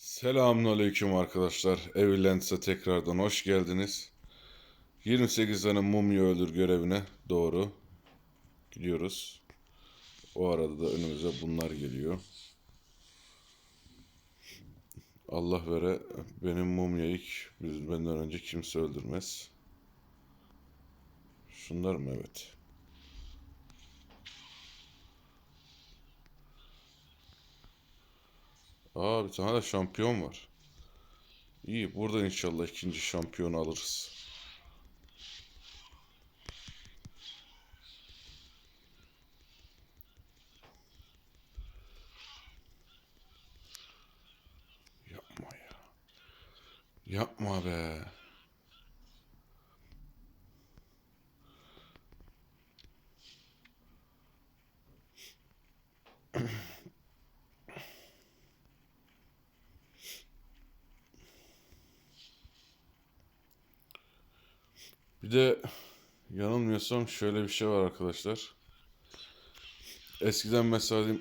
Selamünaleyküm arkadaşlar. Evilents'e tekrardan hoş geldiniz. 28 tane mumya öldür görevine doğru gidiyoruz. O arada da önümüze bunlar geliyor. Allah vere benim mumyayı biz benden önce kimse öldürmez. Şunlar mı? Evet. Aa bir tane de şampiyon var. İyi buradan inşallah ikinci şampiyonu alırız. Yapma ya. Yapma be. Bir de yanılmıyorsam şöyle bir şey var arkadaşlar. Eskiden mesela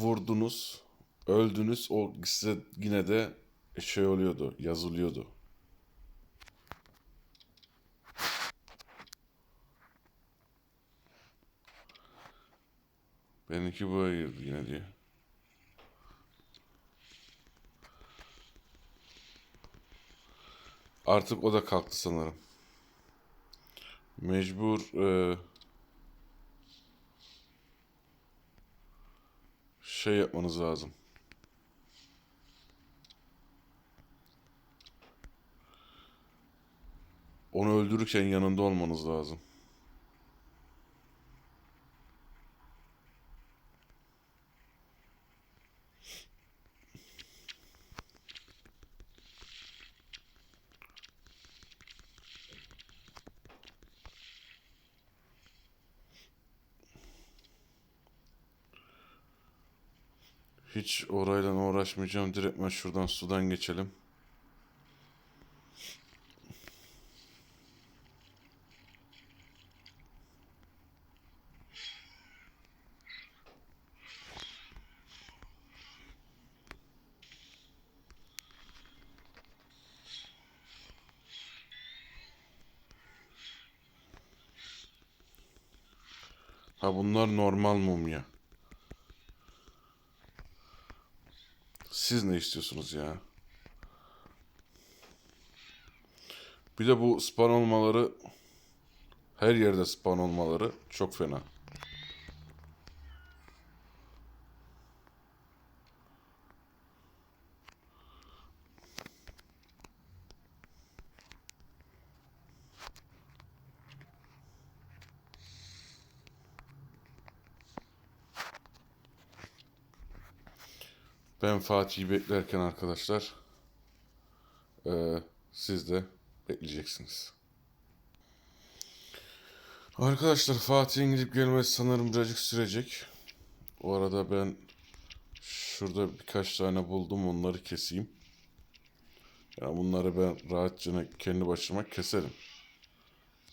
vurdunuz, öldünüz, o size yine de şey oluyordu, yazılıyordu. Benimki buraya girdi yine diye. Artık o da kalktı sanırım. Mecbur e, şey yapmanız lazım. Onu öldürürken yanında olmanız lazım. Hiç orayla uğraşmayacağım. Direkt ben şuradan sudan geçelim. Ha bunlar normal mumya. Siz ne istiyorsunuz ya? Bir de bu spawn olmaları her yerde spawn olmaları çok fena. Ben Fatih'i beklerken arkadaşlar eee, siz de bekleyeceksiniz. Arkadaşlar Fatih'in gidip gelmesi sanırım birazcık sürecek. O arada ben şurada birkaç tane buldum onları keseyim. Ya bunları ben rahatça kendi başıma keserim.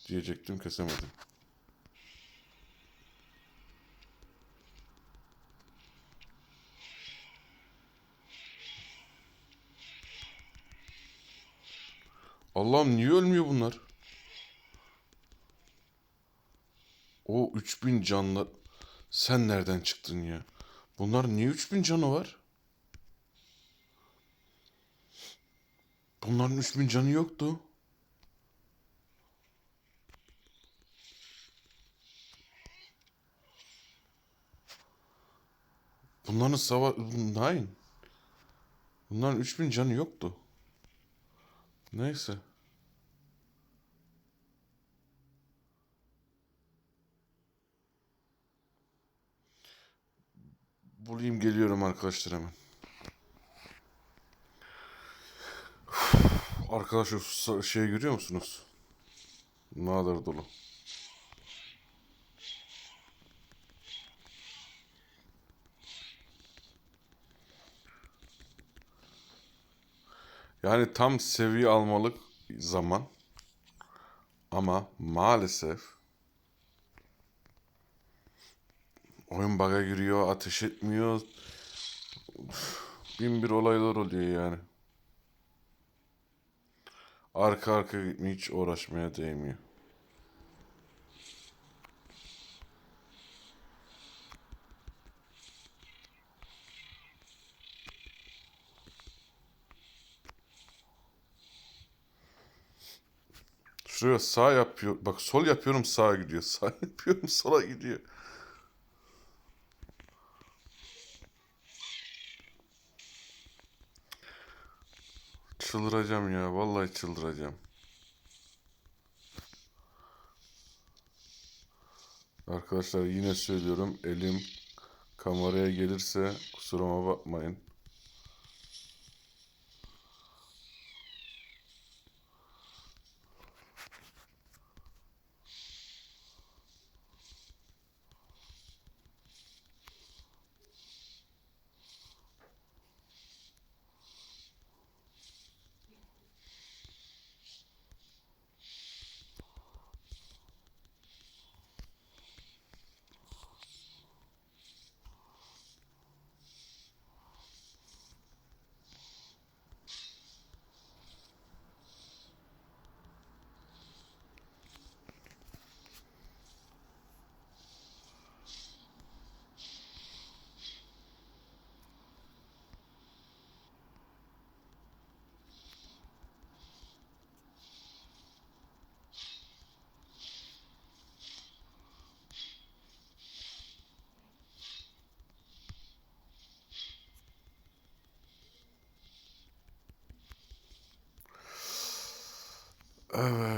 Diyecektim kesemedim. Allah'ım niye ölmüyor bunlar? O 3000 canlı sen nereden çıktın ya? Bunlar niye 3000 canı var? Bunların 3000 canı yoktu. Bunların sava... Nein. Bunların 3000 canı yoktu. Neyse. Bulayım geliyorum arkadaşlar hemen. Arkadaşlar şu şeyi görüyor musunuz? Ne kadar dolu. Yani tam seviye almalık zaman. Ama maalesef oyun bug'a giriyor, ateş etmiyor. bin bir olaylar oluyor yani. Arka arka gitmeye hiç uğraşmaya değmiyor. Şuraya sağ yapıyor. Bak sol yapıyorum sağa gidiyor. Sağ yapıyorum sola gidiyor. Çıldıracağım ya. Vallahi çıldıracağım. Arkadaşlar yine söylüyorum. Elim kameraya gelirse kusuruma bakmayın. Evet.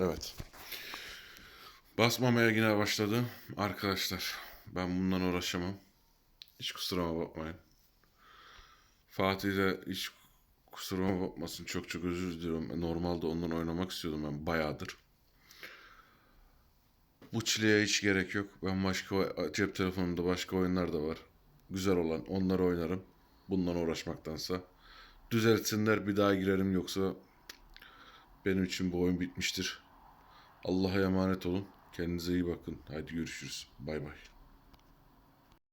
Evet. Basmamaya yine başladı. Arkadaşlar ben bundan uğraşamam. Hiç kusuruma bakmayın. Fatih de hiç kusuruma bakmasın. Çok çok özür diliyorum. Normalde ondan oynamak istiyordum ben bayağıdır. Bu çileye hiç gerek yok. Ben başka cep telefonumda başka oyunlar da var. Güzel olan onları oynarım. Bundan uğraşmaktansa. Düzeltsinler bir daha girerim yoksa benim için bu oyun bitmiştir. Allah'a emanet olun. Kendinize iyi bakın. Haydi görüşürüz. Bay bay.